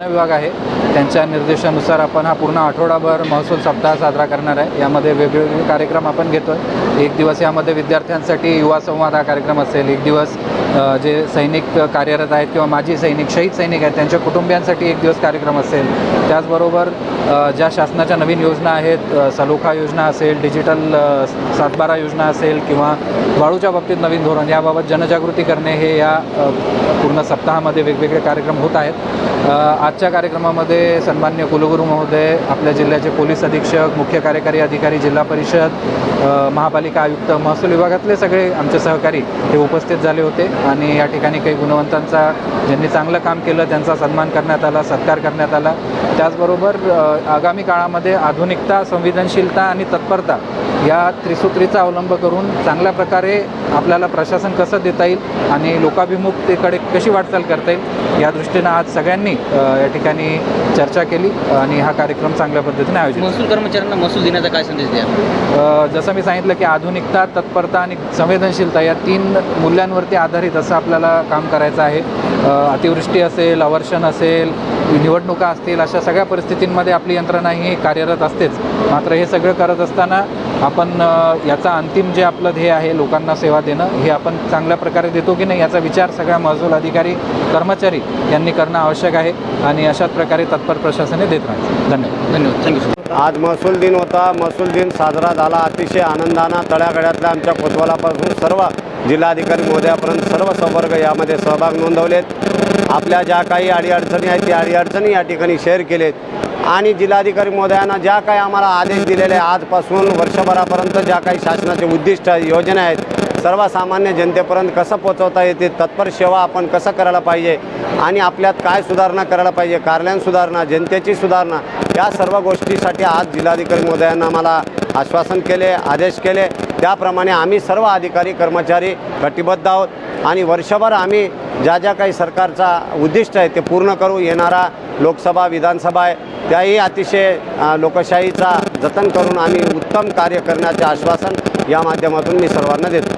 विभाग आहे. त्यांच्या निर्देशानुसार आपण हा पूर्ण आठवडाभर महसूल सप्ताह साजरा करणार आहे. यामध्ये वेगवेगळे कार्यक्रम आपण घेतो आहे एक दिवस यामध्ये विद्यार्थ्यांसाठी युवा संवाद हा कार्यक्रम असेल. एक दिवस जे सैनिक कार्यरत आहेत किंवा माजी सैनिक शहीद सैनिक आहेत त्यांच्या कुटुंबियांसाठी एक दिवस कार्यक्रम असेल. त्याचबरोबर ज्या शासनाच्या नवीन योजना आहेत सलोखा योजना असेल डिजिटल सातबारा योजना असेल किंवा वाळूच्या बाबतीत नवीन धोरण याबाबत जनजागृती करणे हे या पूर्ण सप्ताहामध्ये वेगवेगळे कार्यक्रम होत आहेत. आजच्या कार्यक्रमामध्ये सन्मान्य कुलगुरू महोदय आपल्या जिल्ह्याचे पोलीस अधीक्षक मुख्य कार्यकारी अधिकारी जिल्हा परिषद महापालिका आयुक्त महसूल विभागातले सगळे आमचे सहकारी हे उपस्थित झाले होते. आणि या ठिकाणी काही गुणवंतांचा ज्यांनी चांगलं काम केलं त्यांचा सन्मान करण्यात आला सत्कार करण्यात आला. त्याचबरोबर आगामी काळामध्ये आधुनिकता संवेदनशीलता आणि तत्परता या त्रिसूत्रीचा अवलंब करून चांगल्या प्रकारे आपल्याला प्रशासन कसं देता येईल आणि लोकाभिमुखतेकडे कशी वाटचाल करता येईल या दृष्टीनं आज सगळ्यांनी अ, या ठिकाणी चर्चा केली आणि हा कार्यक्रम चांगल्या पद्धतीने आयोजित महसूल कर्मचाऱ्यांना महसूल देण्याचा काय संदेश द्या जसं मी सांगितलं की आधुनिकता तत्परता आणि संवेदनशीलता या तीन मूल्यांवरती आधारित असं आपल्याला काम करायचं आहे. अतिवृष्टी असेल अवर्षण असेल निवडणुका असतील अशा सगळ्या परिस्थितींमध्ये आपली यंत्रणा ही कार्यरत असतेच. मात्र हे सगळं करत असताना आपण याचा अंतिम जे आपलं ध्येय आहे लोकांना सेवा देणं हे आपण चांगल्या प्रकारे देतो की नाही याचा विचार सगळ्या महसूल अधिकारी कर्मचारी यांनी करणं आवश्यक आहे आणि अशाच प्रकारे तत्पर प्रशासने देत राहायचं. धन्यवाद. धन्यवाद. Thank you sir. आज महसूल दिन होता. महसूल दिन साजरा झाला. अतिशय आनंदानं तळ्यागड्यातल्या आमच्या कोतवालापासून सर्व जिल्हाधिकारी महोदयापर्यंत सर्व संवर्ग यामध्ये सहभाग नोंदवलेत. आपल्या ज्या काही अडीअडचणी आहेत त्या अडीअडचणी या ठिकाणी शेअर केलेत. आणि जिल्हाधिकारी महोदयांना ज्या काही आम्हाला आदेश दिलेले आहे, आजपासून वर्षभरापर्यंत ज्या काही शासनाचे उद्दिष्ट योजना आहेत सर्वसामान्य जनतेपर्यंत कसं पोचवता येते तत्पर सेवा आपण कसं करायला पाहिजे आणि आपल्यात काय सुधारणा करायला पाहिजे कार्यालयीन सुधारणा जनतेची सुधारणा या सर्व गोष्टीसाठी आज जिल्हाधिकारी महोदयांना आम्हाला आश्वासन केले आदेश केले. त्याप्रमाणे आम्ही सर्व अधिकारी कर्मचारी कटिबद्ध आहोत आणि वर्षभर आम्ही ज्या ज्या काही सरकारचा उद्दिष्ट आहे ते पूर्ण करू. येणारा लोकसभा विधानसभा आहे. त्याही अतिशय लोकशाहीचा जतन करून आम्ही उत्तम कार्य करण्याचे आश्वासन या माध्यमातून मी सर्वांना देतो.